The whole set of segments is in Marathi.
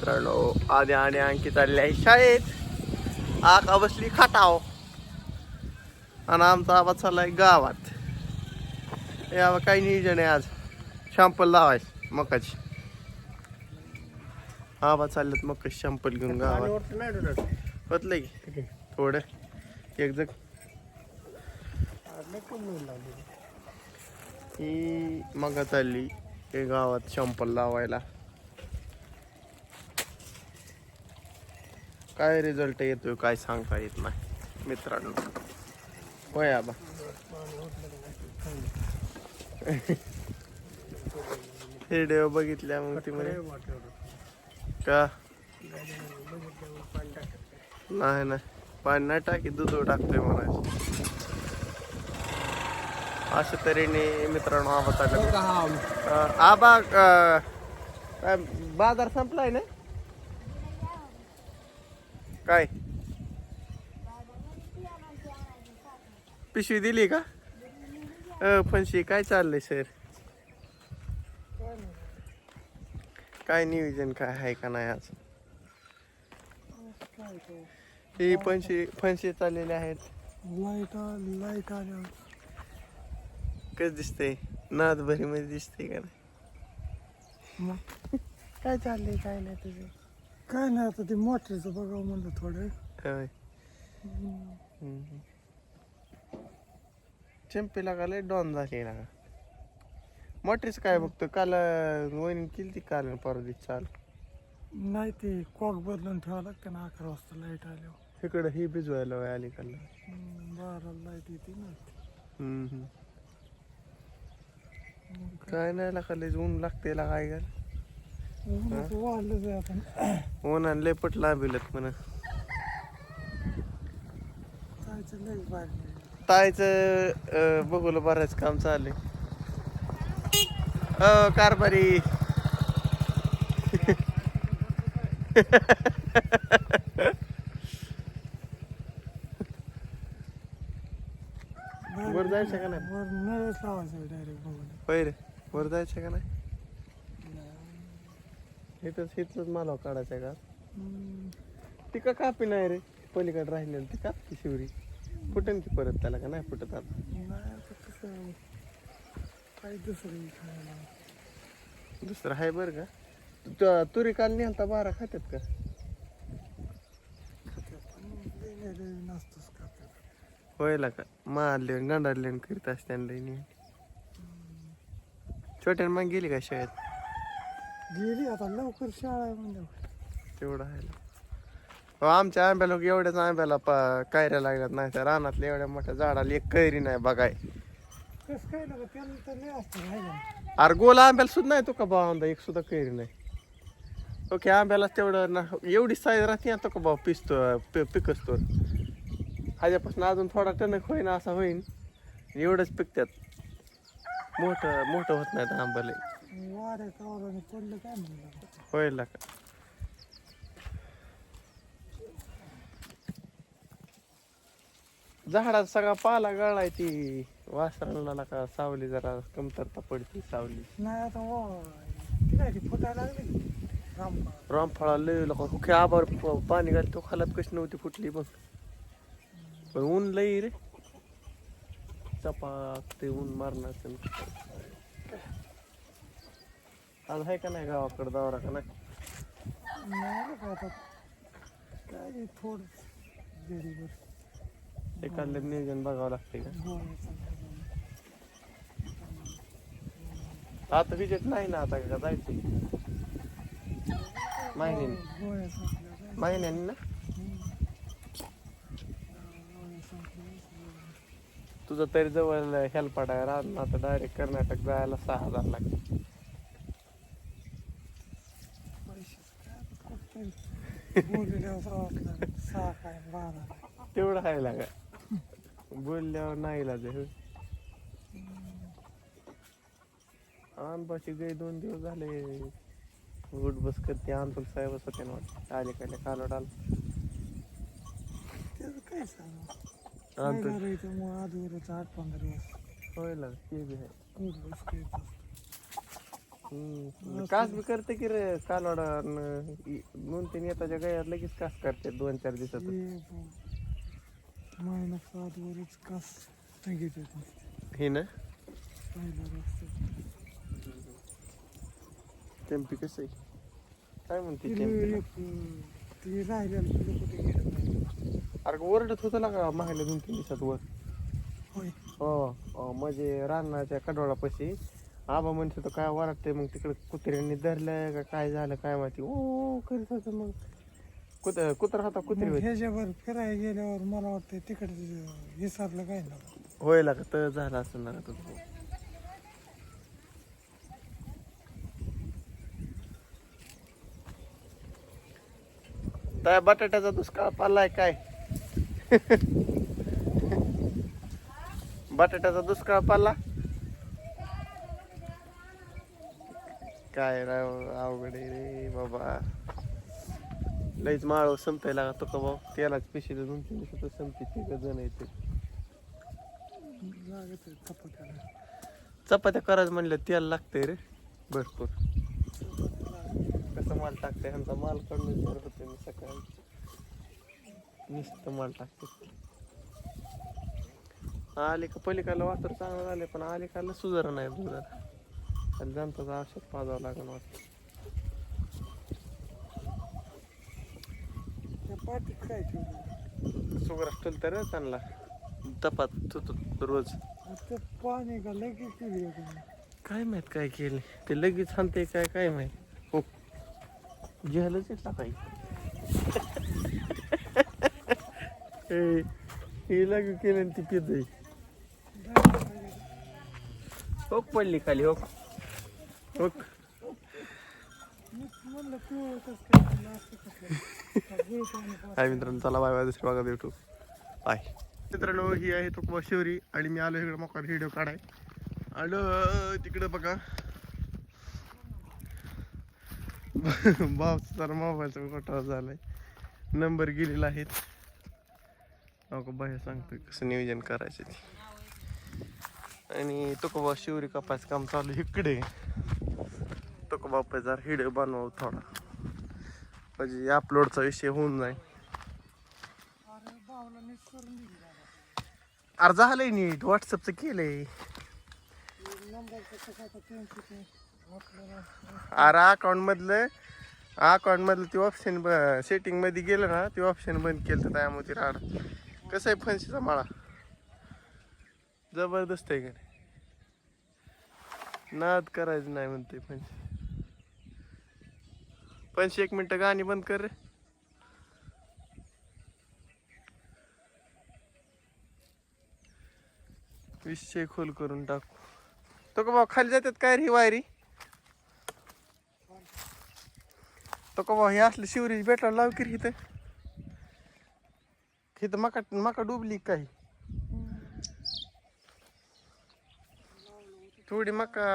मित्रांनो आधी आणि आणखी चालले आहे शाळेत. आका बसली खाटाव. आणि आमचा आवाज चाललाय गावात. यावं काही नियोजन आहे आज. शॅम्पल लावायचं मकाची आवाज चाललेत मग शॅम्पल घेऊन गावात. होतलं की? थोडं. एक जग ही मग चालली हे गावात शॅम्पल लावायला. काय रिझल्ट येतोय काय सांगता येत नाही मित्रांनो. होय आबा. व्हिडिओ बघितल्या मग ती म्हणे. का? नाही नाही. पाणी नाही टाकी दूध टाकतोय म्हणायचं. अशा तऱ्हेने मित्रांनो आबा चालला आबा काय बाजार संपलाय ना? काय? पिशवी दिली का? अ फणशी काय चाललंय सर? काय नियोजन काय आहे का नाही आज? ही फणशी फणशी चाललेले आहेत. लाइट लाइट आल्यावर कस दिसतंय? नाद भरी मध्ये दिसतंय का नाही? काय चाललंय काय नाही तुझं? काय नाही आता ते मोटरचं बघावं म्हणलं थोडं होय. का लय डॉन झाली ना. मोठीच काय बघतो काल वहिनी केली ती काल परवा चाल. नाही ते कॉक बदलून ठेवावं लागतं ना अकरा वाजता लाइट आल्यावर. इकडं ही भिजवायला वय आली काल हम्म, बारा लाइट येते ना. काय नाही लागा ऊन लागते ला काय ऊन लय पट लांबिलत म्हणा. तायचं बघूला बरंच काम चाललंय. अ कारभारी. वर जायचं का नाही? वर लावायचं डायरेक्ट रे वर जायचं का नाही? इथंच इथंच मला काढायचं का? ती का कापी नाही रे. पलीकडे राहिलेली ती कापती शिवरी. फुटेन की परत त्याला का? नाही फुटत आता. काय दुसरं खायला. दुसरं आहे बरं का? तुरी काल नेलता बारा खात्यात का? होयला का? मारले गंडारले करीत असते छोट्यान मग गेली का शाळेत? गेली आता लवकर शाळा आहे तेवढं आहे ना. हो, आमच्या आंब्याला एवढ्याच आंब्याला पा कायऱ्या लागल्यात नाही तर रानातल्या एवढ्या मोठ्या झाडाला एक कैरी नाही बघाय. कसं काय त्याला तर असतं अरे गोल आंब्याला सुद्धा नाही तो का भाऊ एक सुद्धा कैरी नाही. ओके आंब्याला तेवढं ना एवढी साईज राहते तो का भाऊ पिसतो पि- पिकसतो. ह्याच्यापासून अजून थोडा टणक होईन असा होईन. एवढंच पिकतात मोठं मोठं होत नाही आंब्याला वाऱ्या कावराने पडलं काय म्हणलं होईल का? झाडात सगळा पाला गळाय ती. वासराला का सावली जरा कमतरता पडती सावली. नाही आता वा ती काय ती फुटायला लागली? रामफळ रामफळा लय लोक हुखे आभार प- पाणी घाल तो खालात कशी नव्हती फुटली बघ पण ऊन लई रे. चपाक ते ऊन मारणार आज आहे का नाही गावाकडे दौरा का नाही नाही का आता काय ते थोडं जेरीवर एखादं नियोजन बघावं लागते का गोळ्याचं आता विजेत नाही ना आता का जायचं महिन्याने आपल्या महिन्याने ना तुझं तरी जवळ हेल्पाट आहे राहत ना आता डायरेक्ट कर्नाटक जायला सहा हजार लागते बोललेलं असं वाटलं सहा काय बारा तेवढं आहे लागा बोलल्यावर नाही लाज आंबाची गाय दोन दिवस झाले. उठ बस करते अंतुल साहेब होते ना वाटतं. आले काय कालोड आला. त्याचं काय सांगू? आधीवरच आठ पंधरा दिवस. होय लागा ते बी आहे. बस. कास बी करते की रे कालवडा दोन तीन येताच्या गयात लगेच कास करते दोन चार दिवसात महिना सात वरच कस हे ना? टेम्पी कसं आहे? काय म्हणते टेम्पी अरे ओरडत होतं ना का मागल्या दोन तीन दिवसात वर? हो हो, म्हणजे रानाच्या कडोळापाशी आबा म्हणत होतं काय वरटते मग तिकडे? कुत्र्यांनी धरलं का? काय झालं? काय माहिती? ओ करीत होतं मग. कुत कुत्रा होता कुत्री होती. ह्याच्यावर फिरायला गेल्यावर मला वाटतं तिकडे विसरलं काय ना. होय लागा तर झालं असं ना तुझं काय बटाट्याचा दुष्काळ पडलाय काय? बटाट्याचा दुष्काळ पडला? काय राव अवघड आहे रे बाबा. लईच माळव संपाय लागा तो का भाऊ. तेलाच पिशी दोन तीन दिवसात संपते तिघ जण येते. आहे चपात्या करायचं म्हणलं तेल लागतंय रे. भरपूर. कसं माल टाकतंय? ह्यांचा माल काढून होते मी सकाळी. नुसतं माल टाकते आले का पलीकाला वाटर चांगलं झाले पण आले काला सुधार नाही दुधाला. आणि जनताचं औषध पाजावं लागेल वाटतं त्या पाठीत काय सुगर असतील तर त्यांना तपात तुत रोज ते पाणी का लगेच केली आहे तुम्ही काय माहीत काय केले ते लगेच हाणते काय काय माहीत हो घ्यायलाच टाकाय हे लागू केलं आणि ती पित हो पडली खाली हो पाच हाय मित्रांनो चला बाय बाय दुसऱ्या भागात भेटू बाय मित्रांनो ही आहे तो शिवरी आणि मी आलो इकडे मोका व्हिडिओ काढाय. आलो तिकडे बघा. बाप तर मोबाईलचा घोटाळा झालाय. नंबर गेलेला आहेत नको बाहेर सांगतोय कसं नियोजन करायचं ते. आणि तो का बा शिवरी कापायचं काम चालू आहे इकडे. तो का बापा जर व्हिडिओ बनवावं थोडा. म्हणजे अपलोडचा विषय होऊन जाईल. अरे झालंय नीट व्हॉट्सअपचं केलंय. अरे अकाउंट मधलं अकाउंट मधलं ते ऑप्शन सेटिंगमध्ये गेलं ना ते ऑप्शन बंद केलं तर त्यामुळे ती राड. कसं आहे फणशीचा माळा? जबरदस्त आहे का नाही? नाद करायचं नाही म्हणते फणशी. फणशी एक मिनटं गाणी बंद कर रे. विषय खोल करून टाकू. तो का भाऊ खाली जातात काय रे ही वायरी? तो का भाऊ हे असलं शिवरीची भेटायला लाव की रे हिथं मका मका डुबली काही थोडी मका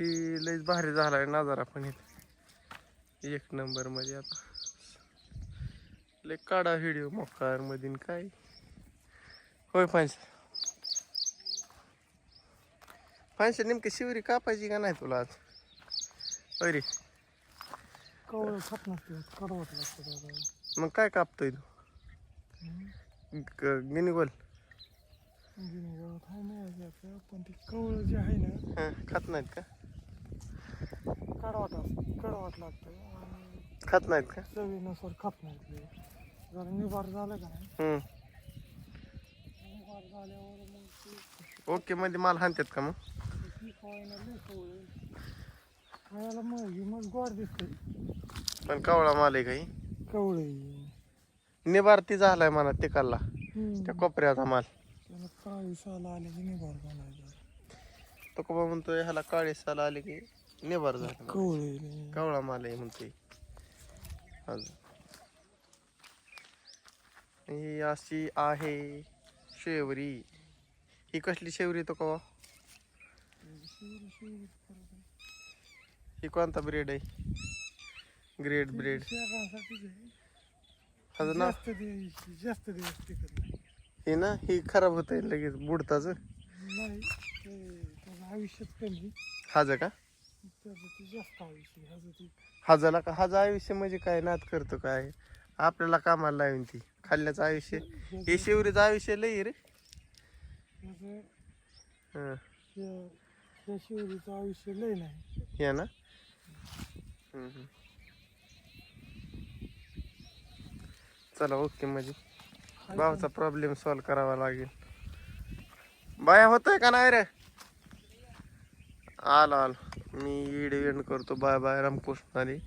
ही लईच भारी झालाय नजारा पण इथं. एक नंबरमध्ये आता. लय काढा व्हिडिओ मधीन काय. होय फायस फायस नेमकी शिवरी कापायची का नाही तुला आज? होय रे. मग काय कापतोय तू? गिनीगोल आहे पण ते कवळ जे आहे ना हं, खात नाहीत का? कडवाट कडवाट लागतं. आणि खात नाहीत का? चवीनुसार खात नाही ते. जरा निभार झालं का नाही? हम्म. निभार झाल्यावर मग ते ओके मध्ये माल हाणतात का मग? ती खायला लई कवळ आहे. खायला मग ही मग गोड दिसते. पण कवळा माल आहे काही? कवळ. आहे. निबारती झालाय म्हणा तिकाला. त्या कोपऱ्याचा माल. त्याला काळी साल आले की निभार बनायचा. तो कबा म्हणतोय ह्याला काळे साल आले की निबार झाला कवळ माल आहे म्हणतोय अजून. ही अशी आहे शेवरी. ही कसली शेवरी तो कवा. ही कोणता ब्रेड आहे? ग्रेड ब्रेड आहे. ह्याचं नाव जास्त दिवस जास्त दिवस टिकत नाही हे ना ही खराब होत आहे लगेच बुडताच. नाही ते कमी. हाज का? हजाला का? हाजा आयुष्य म्हणजे काय? नाद करतो काय? आपल्याला कामाला लावून ती. खाल्ल्याचं आयुष्य. हे शिवरीचं आयुष्य लई रे. शिवरीचं आयुष्य लय नाही या ना? हम्म, हम्म. चला ओके म्हणजे. भावाचा प्रॉब्लेम सॉल्व करावा लागेल. बाया होतोय का नाही रे? आलो आलो. मी इड एंड करतो. Bye bye. रामकृष्णारी